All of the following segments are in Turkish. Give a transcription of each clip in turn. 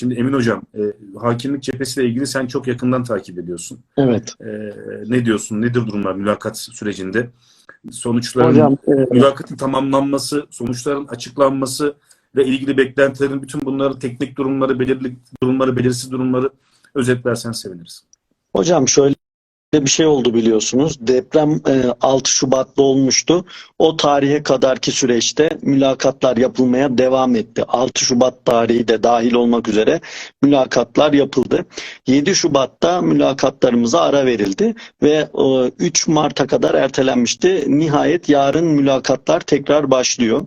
Şimdi Emin Hocam, e, hakimlik cephesiyle ilgili sen çok yakından takip ediyorsun. Evet. E, ne diyorsun? Nedir durumlar mülakat sürecinde? Sonuçların, Hocam e, mülakatın tamamlanması, sonuçların açıklanması ve ilgili beklentilerin bütün bunları, teknik durumları, belirli durumları, belirsiz durumları özetlersen seviniriz. hocam şöyle bir şey oldu biliyorsunuz. Deprem e, 6 Şubat'ta olmuştu. O tarihe kadarki süreçte mülakatlar yapılmaya devam etti. 6 Şubat tarihi de dahil olmak üzere mülakatlar yapıldı. 7 Şubat'ta mülakatlarımıza ara verildi ve e, 3 Mart'a kadar ertelenmişti. Nihayet yarın mülakatlar tekrar başlıyor.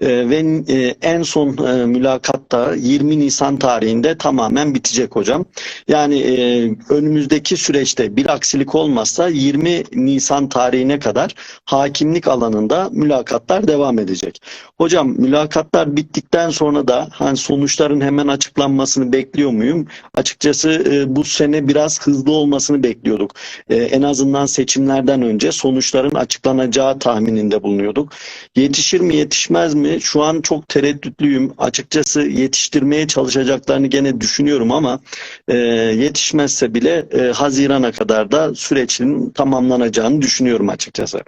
E, ve e, en son e, mülakatta 20 Nisan tarihinde tamamen bitecek hocam. Yani e, önümüzdeki süreçte bir aksilik olmazsa 20 Nisan tarihine kadar hakimlik alanında mülakatlar devam edecek. Hocam mülakatlar bittikten sonra da hani sonuçların hemen açıklanmasını bekliyor muyum? Açıkçası e, bu sene biraz hızlı olmasını bekliyorduk. E, en azından seçimlerden önce sonuçların açıklanacağı tahmininde bulunuyorduk. Yetişir mi yetişmez mi? Şu an çok tereddütlüyüm. Açıkçası yetiştirmeye çalışacaklarını gene düşünüyorum ama e, yetişmezse bile e, Haziran'a kadar da sürecin tamamlanacağını düşünüyorum açıkçası.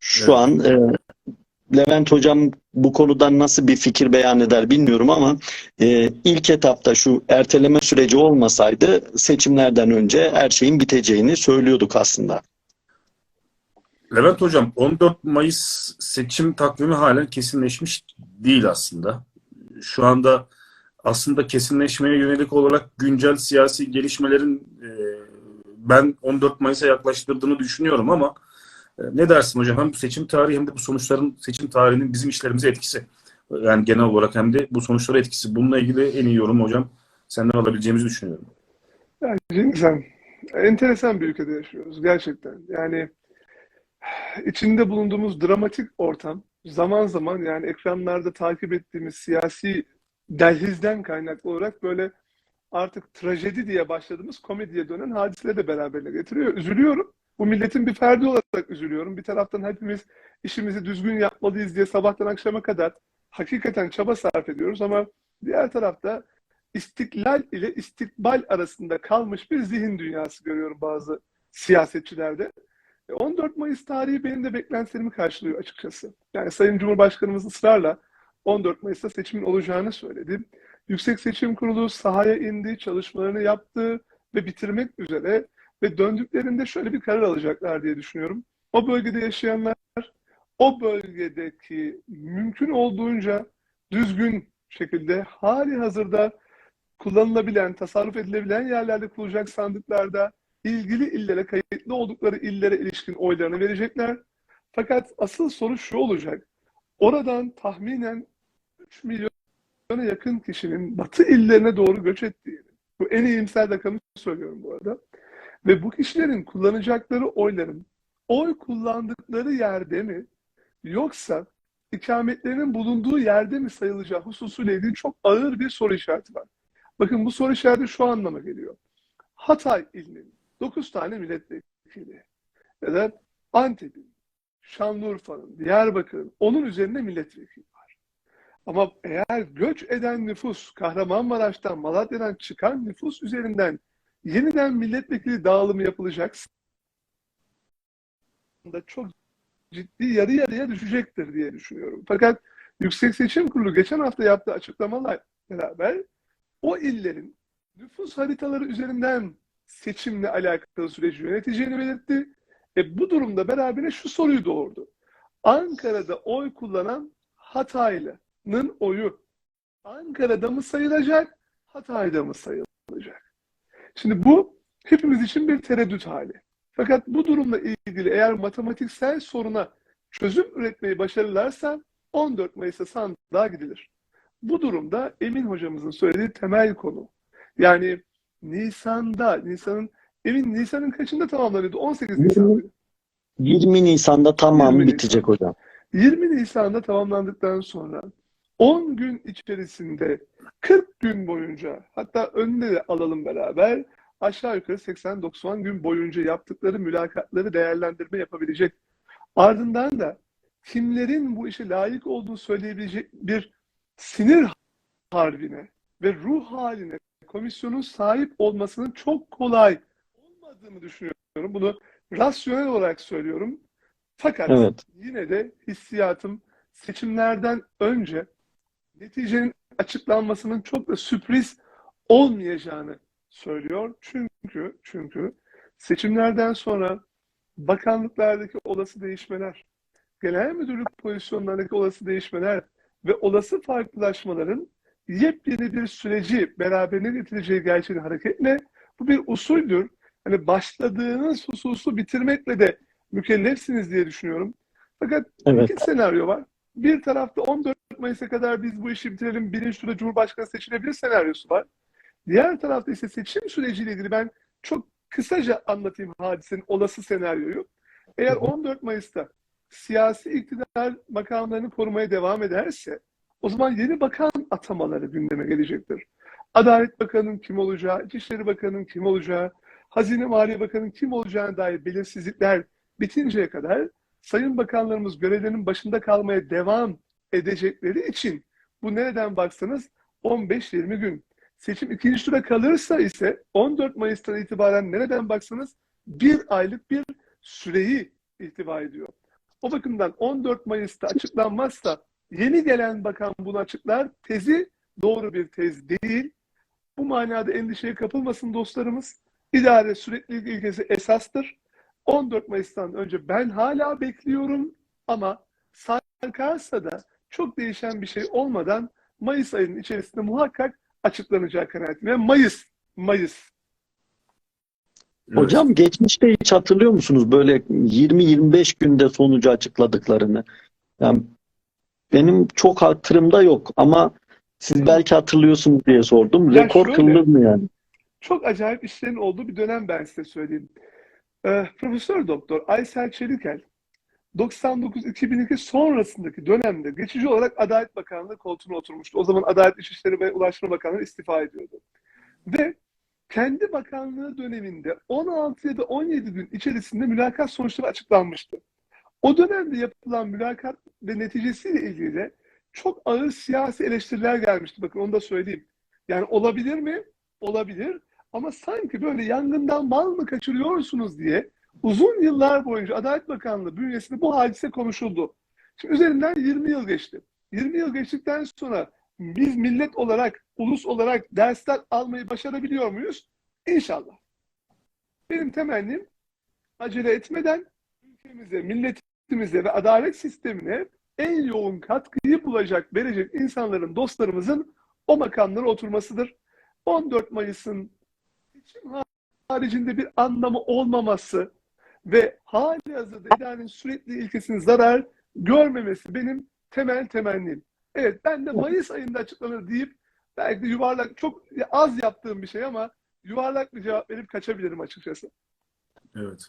Şu Evet. an e, Levent Hocam bu konuda nasıl bir fikir beyan eder bilmiyorum ama e, ilk etapta şu erteleme süreci olmasaydı seçimlerden önce her şeyin biteceğini söylüyorduk aslında. Levent Hocam, 14 Mayıs seçim takvimi halen kesinleşmiş değil aslında. Şu anda aslında kesinleşmeye yönelik olarak güncel siyasi gelişmelerin e, ben 14 Mayıs'a yaklaştırdığını düşünüyorum ama e, ne dersin hocam? Hem bu seçim tarihi hem de bu sonuçların seçim tarihinin bizim işlerimize etkisi. Yani genel olarak hem de bu sonuçlara etkisi. Bununla ilgili en iyi yorum hocam senden alabileceğimizi düşünüyorum. Yani Cengizhan, enteresan bir ülkede yaşıyoruz gerçekten. Yani içinde bulunduğumuz dramatik ortam zaman zaman yani ekranlarda takip ettiğimiz siyasi dehlizden kaynaklı olarak böyle artık trajedi diye başladığımız komediye dönen hadiseleri de beraberine getiriyor. Üzülüyorum. Bu milletin bir ferdi olarak üzülüyorum. Bir taraftan hepimiz işimizi düzgün yapmalıyız diye sabahtan akşama kadar hakikaten çaba sarf ediyoruz ama diğer tarafta istiklal ile istikbal arasında kalmış bir zihin dünyası görüyorum bazı siyasetçilerde. E, 14 Mayıs tarihi benim de beklentilerimi karşılıyor açıkçası. Yani Sayın Cumhurbaşkanımız ısrarla 14 Mayıs'ta seçimin olacağını söyledi. Yüksek Seçim Kurulu sahaya indi, çalışmalarını yaptı ve bitirmek üzere ve döndüklerinde şöyle bir karar alacaklar diye düşünüyorum. O bölgede yaşayanlar o bölgedeki mümkün olduğunca düzgün şekilde hali hazırda kullanılabilen, tasarruf edilebilen yerlerde kurulacak sandıklarda ilgili illere, kayıtlı oldukları illere ilişkin oylarını verecekler. Fakat asıl soru şu olacak. Oradan tahminen 3 milyona yakın kişinin batı illerine doğru göç ettiğini, bu en iyimser rakamı söylüyorum bu arada, ve bu kişilerin kullanacakları oyların oy kullandıkları yerde mi yoksa ikametlerinin bulunduğu yerde mi sayılacağı hususuyla ilgili çok ağır bir soru işareti var. Bakın bu soru işareti şu anlama geliyor. Hatay ilinin 9 tane milletvekili da Antep'in, Şanlıurfa'nın, Diyarbakır'ın onun üzerinde milletvekili var. Ama eğer göç eden nüfus Kahramanmaraş'tan, Malatya'dan çıkan nüfus üzerinden yeniden milletvekili dağılımı yapılacaksa da çok ciddi yarı yarıya düşecektir diye düşünüyorum. Fakat Yüksek Seçim Kurulu geçen hafta yaptığı açıklamalar beraber o illerin nüfus haritaları üzerinden seçimle alakalı süreci yöneteceğini belirtti. E bu durumda beraberine şu soruyu doğurdu. Ankara'da oy kullanan Hataylı'nın oyu Ankara'da mı sayılacak, Hatay'da mı sayılacak? Şimdi bu hepimiz için bir tereddüt hali. Fakat bu durumla ilgili eğer matematiksel soruna çözüm üretmeyi başarırlarsa 14 Mayıs'ta sandığa gidilir. Bu durumda Emin hocamızın söylediği temel konu. Yani Nisan'da, Nisan'ın Emin Nisan'ın kaçında tamamlanıyordu? 18 Nisan. 20 Nisan'da tamam 20 bitecek hocam. 20 Nisan'da tamamlandıktan sonra 10 gün içerisinde 40 gün boyunca hatta önüne de alalım beraber aşağı yukarı 80-90 gün boyunca yaptıkları mülakatları değerlendirme yapabilecek. Ardından da kimlerin bu işe layık olduğunu söyleyebilecek bir sinir harbine ve ruh haline komisyonun sahip olmasının çok kolay olmadığını düşünüyorum. Bunu rasyonel olarak söylüyorum. Fakat Evet. yine de hissiyatım seçimlerden önce neticenin açıklanmasının çok da sürpriz olmayacağını söylüyor. Çünkü çünkü seçimlerden sonra bakanlıklardaki olası değişmeler, genel müdürlük pozisyonlarındaki olası değişmeler ve olası farklılaşmaların yepyeni bir süreci beraberine getireceği gerçeğini hareketle bu bir usuldür. Hani başladığınız hususu bitirmekle de mükellefsiniz diye düşünüyorum. Fakat Evet. iki senaryo var. Bir tarafta 14 Mayıs'a kadar biz bu işi bitirelim, birinci turda Cumhurbaşkanı seçilebilir senaryosu var. Diğer tarafta ise seçim süreciyle ilgili ben çok kısaca anlatayım hadisenin olası senaryoyu. Eğer 14 Mayıs'ta siyasi iktidar makamlarını korumaya devam ederse o zaman yeni bakan atamaları gündeme gelecektir. Adalet Bakanı'nın kim olacağı, İçişleri Bakanı'nın kim olacağı, Hazine Maliye Bakanı'nın kim olacağına dair belirsizlikler bitinceye kadar sayın bakanlarımız görevlerinin başında kalmaya devam edecekleri için bu nereden baksanız 15-20 gün. Seçim ikinci tura kalırsa ise 14 Mayıs'tan itibaren nereden baksanız bir aylık bir süreyi ihtiva ediyor. O bakımdan 14 Mayıs'ta açıklanmazsa yeni gelen bakan bunu açıklar. Tezi doğru bir tez değil. Bu manada endişeye kapılmasın dostlarımız. İdare süreklilik ilkesi esastır. 14 Mayıs'tan önce ben hala bekliyorum ama sarkarsa da çok değişen bir şey olmadan Mayıs ayının içerisinde muhakkak açıklanacağı kanaatime. Ve Mayıs, Mayıs. Evet. Hocam geçmişte hiç hatırlıyor musunuz böyle 20-25 günde sonucu açıkladıklarını? Yani benim çok hatırımda yok ama siz belki hatırlıyorsunuz diye sordum. Ya Rekor şöyle- kılınır mı yani? Çok acayip işlerin olduğu bir dönem ben size söyleyeyim. Ee, Profesör Doktor Aysel Çelikel 99-2002 sonrasındaki dönemde geçici olarak Adalet Bakanlığı koltuğuna oturmuştu. O zaman Adalet İçişleri ve Ulaştırma Bakanlığı istifa ediyordu. Ve kendi bakanlığı döneminde 16 ya da 17 gün içerisinde mülakat sonuçları açıklanmıştı. O dönemde yapılan mülakat ve neticesiyle ilgili de çok ağır siyasi eleştiriler gelmişti. Bakın onu da söyleyeyim. Yani olabilir mi? Olabilir. Ama sanki böyle yangından mal mı kaçırıyorsunuz diye uzun yıllar boyunca Adalet Bakanlığı bünyesinde bu hadise konuşuldu. Şimdi üzerinden 20 yıl geçti. 20 yıl geçtikten sonra biz millet olarak, ulus olarak dersler almayı başarabiliyor muyuz? İnşallah. Benim temennim acele etmeden ülkemize, milletimize ve adalet sistemine en yoğun katkıyı bulacak, verecek insanların, dostlarımızın o makamlara oturmasıdır. 14 Mayıs'ın seçim haricinde bir anlamı olmaması ve hali hazırda idarenin sürekli ilkesinin zarar görmemesi benim temel temennim. Evet ben de Mayıs ayında açıklanır deyip belki de yuvarlak çok az yaptığım bir şey ama yuvarlak bir cevap verip kaçabilirim açıkçası. Evet.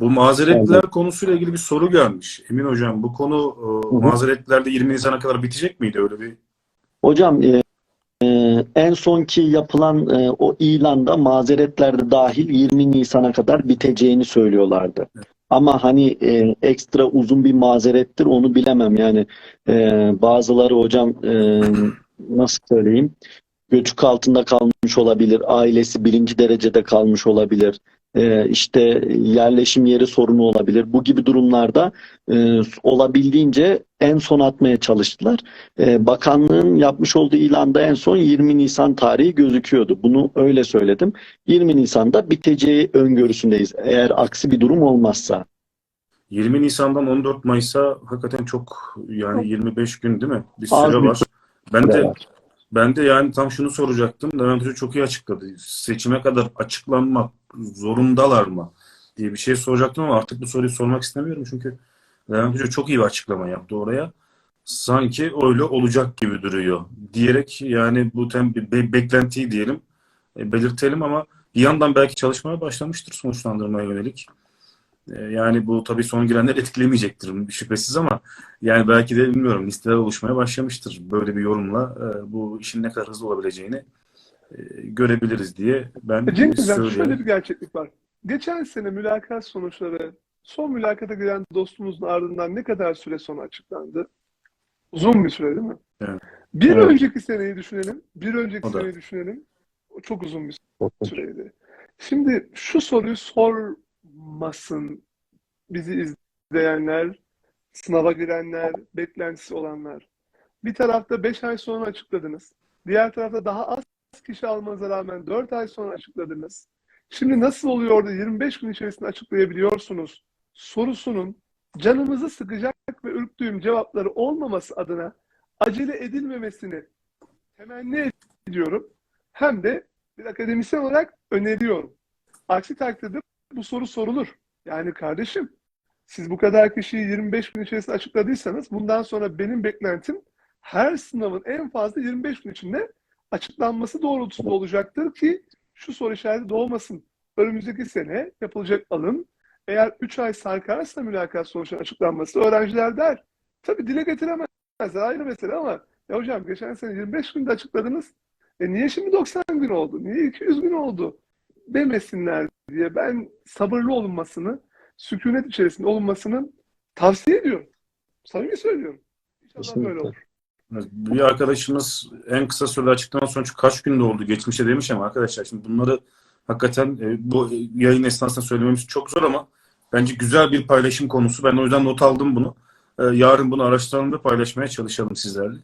Bu mazeretler konusuyla ilgili bir soru gelmiş. Emin Hocam bu konu e, mazeretlerde 20 Nisan'a kadar bitecek miydi? Öyle bir Hocam e, e, en sonki yapılan e, o ilanda mazeretler de dahil 20 Nisan'a kadar biteceğini söylüyorlardı. Ama hani e, ekstra uzun bir mazerettir onu bilemem. Yani e, bazıları hocam e, nasıl söyleyeyim göçük altında kalmış olabilir, ailesi birinci derecede kalmış olabilir, işte yerleşim yeri sorunu olabilir. Bu gibi durumlarda e, olabildiğince en son atmaya çalıştılar. E, bakanlığın yapmış olduğu ilanda en son 20 Nisan tarihi gözüküyordu. Bunu öyle söyledim. 20 Nisan'da biteceği öngörüsündeyiz. Eğer aksi bir durum olmazsa. 20 Nisan'dan 14 Mayıs'a hakikaten çok yani 25 gün değil mi? Bir süre var. Ben de. Ben de yani tam şunu soracaktım. Levent Hoca çok iyi açıkladı. Seçime kadar açıklanmak zorundalar mı diye bir şey soracaktım ama artık bu soruyu sormak istemiyorum çünkü Levent Hoca çok iyi bir açıklama yaptı oraya. Sanki öyle olacak gibi duruyor diyerek yani bu tem be- beklentiyi diyelim e, belirtelim ama bir yandan belki çalışmaya başlamıştır sonuçlandırmaya yönelik. E, Yani bu tabii son girenler etkilemeyecektir şüphesiz ama yani belki de bilmiyorum listeler oluşmaya başlamıştır. Böyle bir yorumla e, bu işin ne kadar hızlı olabileceğini e, görebiliriz diye ben E, Hocam söylüyorum. şöyle bir gerçeklik var. Geçen sene mülakat sonuçları son mülakata giren dostumuzun ardından ne kadar süre sonra açıklandı? Uzun bir süre değil mi? Evet. Bir Evet. önceki seneyi düşünelim. Bir önceki O da. seneyi düşünelim. O çok uzun bir süreydi. Şimdi şu soruyu sormasın bizi izleyenler, sınava girenler, beklentisi olanlar. Bir tarafta 5 ay sonra açıkladınız. Diğer tarafta daha az kişi almanıza rağmen 4 ay sonra açıkladınız. Şimdi nasıl oluyor da 25 gün içerisinde açıklayabiliyorsunuz? Sorusunun canımızı sıkacak ve ürktüğüm cevapları olmaması adına acele edilmemesini temenni ediyorum. Hem de bir akademisyen olarak öneriyorum. Aksi takdirde bu soru sorulur. Yani kardeşim siz bu kadar kişiyi 25 gün içerisinde açıkladıysanız bundan sonra benim beklentim her sınavın en fazla 25 gün içinde açıklanması doğrultusunda olacaktır ki şu soru işareti doğmasın. Önümüzdeki sene yapılacak alım eğer 3 ay sarkarsa mülakat sonuçlarının açıklanması öğrenciler der. Tabii dile getiremezler ayrı mesele ama ya hocam geçen sene 25 günde açıkladınız. E niye şimdi 90 gün oldu? Niye 200 gün oldu? Demesinler diye ben sabırlı olunmasını, sükunet içerisinde olunmasını tavsiye ediyorum. Samimi söylüyorum. İnşallah böyle olur. Bir arkadaşımız en kısa sürede açıklanan sonuç kaç günde oldu geçmişte demiş ama arkadaşlar şimdi bunları hakikaten e, bu yayın esnasında söylememiz çok zor ama bence güzel bir paylaşım konusu. Ben o yüzden not aldım bunu. E, Yarın bunu araştıralım ve paylaşmaya çalışalım sizlerle.